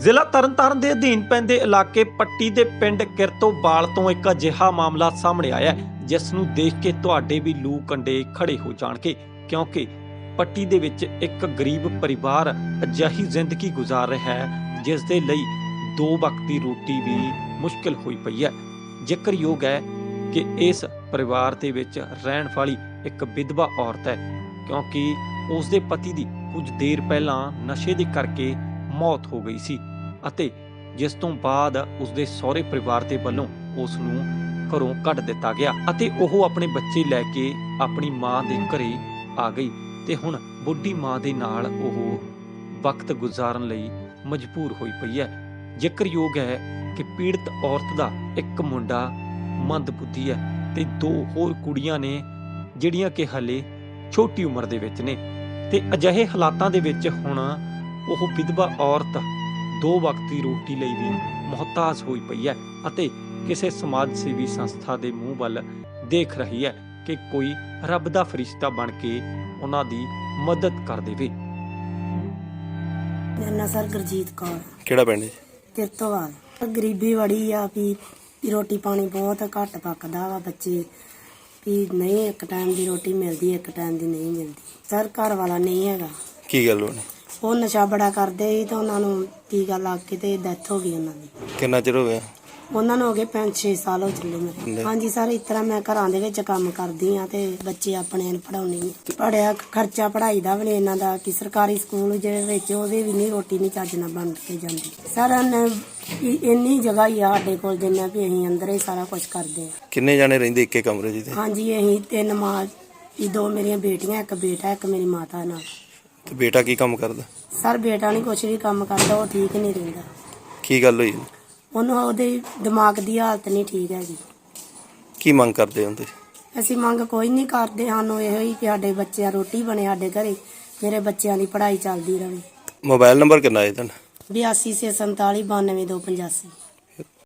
ਜ਼ਿਲ੍ਹਾ ਤਰਨਤਾਰਨ ਦੇ ਅਧੀਨ ਪੈਂਦੇ ਇਲਾਕੇ ਪੱਟੀ ਦੇ ਪਿੰਡ ਕਿਰਤੋਵਾਲ ਤੋਂ ਇੱਕ ਅਜਿਹਾ ਮਾਮਲਾ ਸਾਹਮਣੇ ਆਇਆ ਹੈ, ਜਿਸ ਨੂੰ ਦੇਖ ਕੇ ਤੁਹਾਡੇ ਵੀ ਲੂ ਕੰਡੇ ਖੜੇ ਹੋ ਜਾਣਗੇ ਕਿਉਂਕਿ ਪੱਟੀ ਦੇ ਵਿੱਚ ਇੱਕ ਗਰੀਬ ਪਰਿਵਾਰ ਅਜਿਹੀ ਜ਼ਿੰਦਗੀ ਗੁਜ਼ਾਰ ਰਿਹਾ ਹੈ ਜਿਸ ਦੇ ਲਈ ਦੋ ਵਕਤ ਦੀ ਰੋਟੀ ਵੀ ਮੁਸ਼ਕਲ ਹੋਈ ਪਈ ਹੈ। ਜ਼ਿਕਰਯੋਗ ਹੈ ਕਿ ਇਸ ਪਰਿਵਾਰ ਦੇ ਵਿੱਚ ਰਹਿਣ ਵਾਲੀ ਇੱਕ ਵਿਧਵਾ ਔਰਤ ਹੈ ਕਿਉਂਕਿ ਉਸ ਦੇ ਪਤੀ ਦੀ ਕੁਝ ਦੇਰ ਪਹਿਲਾਂ ਨਸ਼ੇ ਦੇ ਕਰਕੇ ਮੌਤ ਹੋ ਗਈ ਸੀ ਅਤੇ ਜਿਸ ਤੋਂ ਬਾਅਦ ਉਸ ਦੇ ਸਹੁਰੇ ਪਰਿਵਾਰ ਦੇ ਵੱਲੋਂ ਉਸ ਨੂੰ ਘਰੋਂ ਕੱਢ ਦਿੱਤਾ ਗਿਆ ਅਤੇ ਉਹ ਆਪਣੇ ਬੱਚੇ ਲੈ ਕੇ ਆਪਣੀ ਮਾਂ ਦੇ ਘਰੇ ਆ ਗਈ ਤੇ ਹੁਣ ਬੁੱਢੀ ਮਾਂ ਦੇ ਨਾਲ ਉਹ ਵਕਤ ਗੁਜ਼ਾਰਨ ਲਈ ਮਜਬੂਰ ਹੋਈ ਪਈ ਹੈ। ਜ਼ਿਕਰਯੋਗ ਹੈ ਕਿ ਪੀੜਤ ਔਰਤ ਦਾ ਇੱਕ ਮੁੰਡਾ ਮੰਦਬੁੱਧੀ ਹੈ ਤੇ ਦੋ ਹੋਰ ਕੁੜੀਆਂ ਨੇ, ਜਿਹੜੀਆਂ ਕਿ ਹਲੇ ਛੋਟੀ ਉਮਰ ਦੇ ਵਿੱਚ ਨੇ ਤੇ ਅਜਿਹੇ ਹਾਲਾਤਾਂ ਦੇ ਵਿੱਚ ਹੁਣ ਉਹ ਵਿਧਵਾ ਔਰਤ ਦੋ ਵਕਤ ਦੀ ਰੋਟੀ ਲਈ ਵੀ ਮੁਹਤਾਜ ਹੋਈ ਪਈ ਹੈ ਅਤੇ ਕਿਸੇ ਸਮਾਜ ਸੇਵੀ ਸੰਸਥਾ ਦੇ ਮੂੰਹ ਵੱਲ ਦੇਖ ਰਹੀ ਹੈ ਕਿ ਕੋਈ ਰੱਬ ਦਾ ਫਰਿਸ਼ਤਾ ਬਣ ਕੇ ਉਹਨਾਂ ਦੀ ਮਦਦ ਕਰ ਦੇਵੇ। ਮੇਰਾ ਨਾਂ ਸਰ ਗੁਰਜੀਤ ਕੌਰ। ਕਿਹੜਾ ਪਿੰਡ ਜੀ? ਕਿਰਤੋਵਾਲ ਗਰੀਬੀ ਬੜੀ ਆ ਵੀ ਵੀ ਰੋਟੀ ਪਾਣੀ ਬਹੁਤ ਘੱਟ ਪੱਕਦਾ ਵਾ ਬੱਚੇ। ਵੀ ਨਹੀਂ ਇੱਕ ਟਾਈਮ ਦੀ ਰੋਟੀ ਮਿਲਦੀ ਇੱਕ ਟਾਈਮ ਦੀ ਨਹੀਂ ਮਿਲਦੀ। ਸਰ ਘਰ ਵਾਲਾ ਨਹੀਂ ਹੈਗਾ। ਕੀ ਗੱਲ ਹੋਣੀ? ਉਹ ਨਸ਼ਾ ਬੜਾ ਕਰਦੇ ਸੀ ਤੇ ਉਹਨਾਂ ਨੂੰ ਟੀਕਾ ਲੱਗ ਕੇ ਤੇ ਡੈਥ ਹੋ ਗਈ ਉਹਨਾਂ ਦੀ। ਕਿੰਨਾ ਚਿਰ ਹੋ ਗਿਆ? ਉਹਨਾਂ ਨੂੰ ਹੋ ਗਏ 5-6 ਸਾਲ ਹੋ ਚੱਲੇ ਮੇਰੇ। ਹਾਂਜੀ ਸਰ ਇਸ ਤਰ੍ਹਾਂ ਮੈਂ ਘਰਾਂ ਦੇ ਵਿੱਚ ਕੰਮ ਕਰਦੀ ਆ ਤੇ ਬੱਚੇ ਆਪਣੇ ਨੂੰ ਪੜਾਉਣੀ ਪੜਿਆ ਖਰਚਾ ਪੜ੍ਹਾਈ ਦਾ ਵੀ ਇਹਨਾਂ ਦਾ ਕਿ ਸਰਕਾਰੀ ਸਕੂਲ ਦੇ ਵਿੱਚ ਉਹਦੇ ਵੀ ਨਹੀਂ ਰੋਟੀ ਨਹੀਂ ਚੱਜ ਨਾਲ ਬਣ ਕੇ ਜਾਂਦੀ। ਸਰ ਇੰਨੀ ਜਗ੍ਹਾ ਹੀ ਆ ਸਾਡੇ ਕੋਲ ਜਿੰਨਾ ਵੀ ਅਸੀਂ ਅੰਦਰ ਹੀ ਸਾਰਾ ਕੁਝ ਕਰਦੇ ਆ ਕਿੰਨੇ ਜਾਣੇ ਰਹਿੰਦੇ ਇੱਕੇ ਕਮਰੇ 'ਚ? ਹਾਂਜੀ ਅਸੀਂ ਤਿੰਨ ਮਾਂ ਦੋ ਮੇਰੀਆਂ ਬੇਟੀਆਂ ਇੱਕ ਬੇਟਾ ਇੱਕ ਮੇਰੀ ਮਾਤਾ ਨਾਲ। ਤੇ ਬੇਟਾ ਕੀ ਕੰਮ ਕਰਦਾ? ਸਰ ਬੇਟਾ ਨਹੀਂ ਕੁਛ ਵੀ ਕੰਮ ਕਰਦਾ ਉਹ ਠੀਕ ਨਹੀਂ ਰਹਿੰਦਾ। ਕੀ ਗੱਲ ਹੋਈ? ਉਹਨੂੰ ਉਹਦੇ ਦਿਮਾਗ ਦੀ ਹਾਲਤ ਨਹੀਂ ਠੀਕ ਹੈਗੀ। ਕੀ ਮੰਗ ਕਰਦੇ ਹੁੰਦੇ ਅਸੀਂ ਮੰਗ ਕੋਈ ਨਹੀਂ ਕਰਦੇ ਸਾਨੂੰ ਇਹੋ ਹੀ ਕਿ ਸਾਡੇ ਬੱਚਿਆਂ ਰੋਟੀ ਬਣੇ ਸਾਡੇ ਘਰੇ ਮੇਰੇ ਬੱਚਿਆਂ ਦੀ ਪੜ੍ਹਾਈ ਚੱਲਦੀ ਰਹੇ ਮੋਬਾਈਲ ਨੰਬਰ ਕਿੰਨਾ ਹੈ ਤੁਹਾਡਾ? 8247492285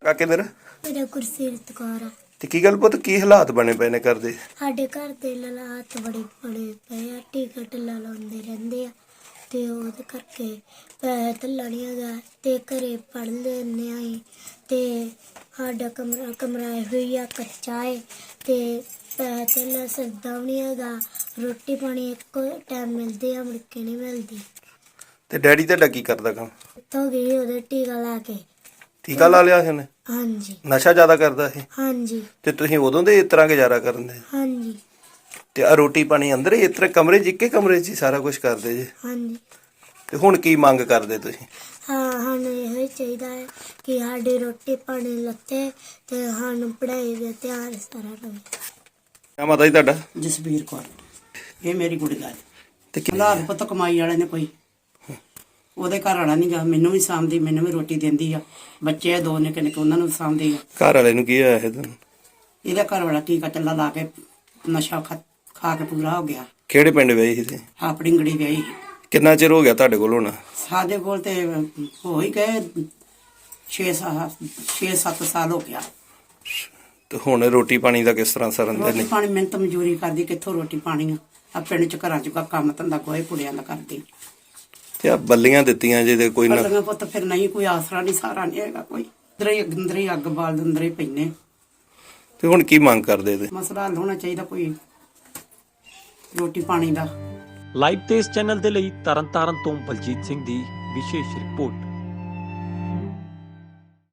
ਕਾਕੇ ਦਰ ਮੇਰਾ ਗੁਰਸੀਰਤ ਕੌਰ ਆ। ਤੇ ਕੀ ਗੱਲ ਪੁੱਤ? ਕੀ ਹਾਲਾਤ ਬਣੇ ਪਏ ਨੇ ਕਰਦੇ ਸਾਡੇ ਘਰ ਦੇ ਹਾਲਾਤ ਬੜੇ ਬੜੇ ਪਏ ਆ ਟਿਕਟ ਲਾਉਂਦੇ ਰਹਿੰਦੇ ਆ ਤੇ ਉਹਦੇ ਕਰਕੇ ਪੈਸੇ ਥੱਲਣੀਆਂ ਦਾ ਤੇ ਘਰੇ ਪੜ ਲੈਂਦੇ ਆ ਅਸੀਂ। ਤੇ ਸਾਡਾ ਕਮਰਾ ਕਮਰਾ ਹੋਈ ਆ ਕੱਚਾ ਏ ਤੇ ਪੈਸੇ ਥੱਲੇ ਸਰਦਾ ਵੀ ਨਹੀਂ ਹੈਗਾ। ਰੋਟੀ ਪਾਣੀ ਇੱਕ ਟਾਈਮ ਮਿਲਦੇ ਆ ਮੁੜ ਕੇ ਨਹੀਂ ਮਿਲਦੀ। ਤੇ ਡੈਡੀ ਤੁਹਾਡਾ ਕੀ ਕਰਦਾ ਕੰਮ? ਤੋਂ ਗਈ ਉਹਦੇ ਟੀਕਾ ਲਾ ਕੇ। ਟੀਕਾ ਲਾ ਲਿਆ ਸੀ ਉਹਨੇ? ਹਾਂਜੀ। ਨਸ਼ਾ ਜ਼ਿਆਦਾ ਕਰਦਾ ਸੀ? ਹਾਂਜੀ। ਤੇ ਤੁਸੀਂ ਉਦੋਂ ਦੇ ਇਸ ਤਰ੍ਹਾਂ ਗੁਜ਼ਾਰਾ ਕਰਦੇ ਹਾਂਜੀ। ਤੇ ਆ ਰੋਟੀ ਪਾਣੀ ਅੰਦਰ ਹੀ ਇਸ ਤਰ੍ਹਾਂ ਕਮਰੇ 'ਚ ਇੱਕੇ ਕਮਰੇ 'ਚ ਹੀ ਸਾਰਾ ਕੁਝ ਕਰਦੇ ਜੇ? ਹਾਂਜੀ। ਤੇ ਹੁਣ ਕੀ ਮੰਗ ਕਰਦੇ ਤੁਸੀਂ? ਹਾਂ ਸਾਨੂੰ ਇਹੋ ਹੀ ਚਾਹੀਦਾ ਹੈ ਕਿ ਸਾਡੀ ਰੋਟੀ ਪਾਣੀ ਲੱਤੇ ਤੇ ਸਾਨੂੰ ਪੜ੍ਹਾਈ ਦੇ ਧਿਆਨ ਸਾਰਾ ਰਵੇ ਆ ਮਾਤਾ ਜੀ ਤੁਹਾਡਾ? ਜਸਬੀਰ ਕੌਰ। ਇਹ ਮੇਰੀ ਗੁੜੀਆ ਹੈ। ਤੇ ਕੀ- ਹਾਲਾਤ ਪੁੱਤ ਕਮਾਈ ਵਾਲੇ ਨੇ ਕੋਈ। ਉਹਦੇ ਘਰ ਵਾਲਾ ਨਹੀਂ ਗਾ ਮੈਨੂੰ ਵੀ ਸਾਂਭਦੀ ਮੈਨੂੰ ਵੀ ਰੋਟੀ ਦਿੰਦੀ ਆ। ਬੱਚੇ ਆ ਦੋ ਨਿੱਕੇ ਨਿੱਕੇ ਉਹਨਾਂ ਨੂੰ ਵੀ ਸਾਂਭਦੀ ਆ। ਘਰ ਵਾਲੇ ਨੂੰ ਕੀ ਹੋਇਆ ਇਹ ਤੁਹਾਨੂੰ? ਇਹਦਾ ਘਰ ਵਾਲਾ ਟੀਕਾ ਚੱਲਾ ਲਾ ਕੇ ਨਸ਼ਾ ਖਾ ਖਾ ਕੇ ਪੂਰਾ ਹੋ ਗਿਆ। ਕਿਹੜੇ ਪਿੰਡ ਵਿਆਹੀ ਸੀ ਤੇ ਆਪਣੀ ਗੜੀ ਵਿਆਹੀ ਕਿੰਨਾ ਚਿਰ ਹੋ ਗਿਆ ਤੁਹਾਡੇ ਕੋਲ ਹੁਣ? ਸਾਡੇ ਕੋਲ ਤੇ ਹੋ ਹੀ ਗਏ 6 6 7 ਸਾਲ ਹੋ ਗਿਆ। ਤੇ ਹੁਣ ਰੋਟੀ ਪਾਣੀ ਦਾ ਕਿਸ ਤਰ੍ਹਾਂ ਸਰਨ ਦੇ ਰੋਟੀ ਨੇ ਪਾਣੀ ਮਿਹਨਤ ਮਜ਼ਦੂਰੀ ਕਰਦੀ ਕਿੱਥੋਂ ਰੋਟੀ ਪਾਣੀ ਆ? ਆ ਪਿੰਡ ਚ ਘਰਾਂ ਚ ਕੋਈ ਕੰਮ ਧੰਦਾ ਕੋਈ ਕੁੜੀਆਂ ਦਾ ਕਰਦੀ। ਤੇ ਆ ਬੱਲੀਆਂ ਦਿੱਤੀਆਂ ਜੇ ਤੇ ਕੋਈ ਨਾ ਪੜੀਆਂ ਪੁੱਤ ਫਿਰ ਨਹੀਂ ਕੋਈ ਆਸਰਾ ਨਹੀਂ ਸਾਰਾ ਨਹੀਂ ਹੈਗਾ ਕੋਈ। ਅੰਦਰ ਹੀ ਅੰਦਰ ਹੀ ਅੱਗ ਬਾਲ ਦੇ ਅੰਦਰ ਹੀ ਪੈਨੇ ਤੇ ਹੁਣ ਕੀ ਮੰਗ ਕਰਦੇ ਤੇ ਮਸਲਾ ਹੱਲ ਹੋਣਾ ਚਾਹੀਦਾ ਕੋਈ ਰੋਟੀ ਪਾਣੀ ਦਾ। ਲਾਈਵ ਤੇ ਇਸ ਚੈਨਲ ਦੇ ਲਈ ਤਰਨਤਾਰਨ ਤੋਂ ਬਲਜੀਤ ਸਿੰਘ ਦੀ ਵਿਸ਼ੇਸ਼ ਰਿਪੋਰਟ।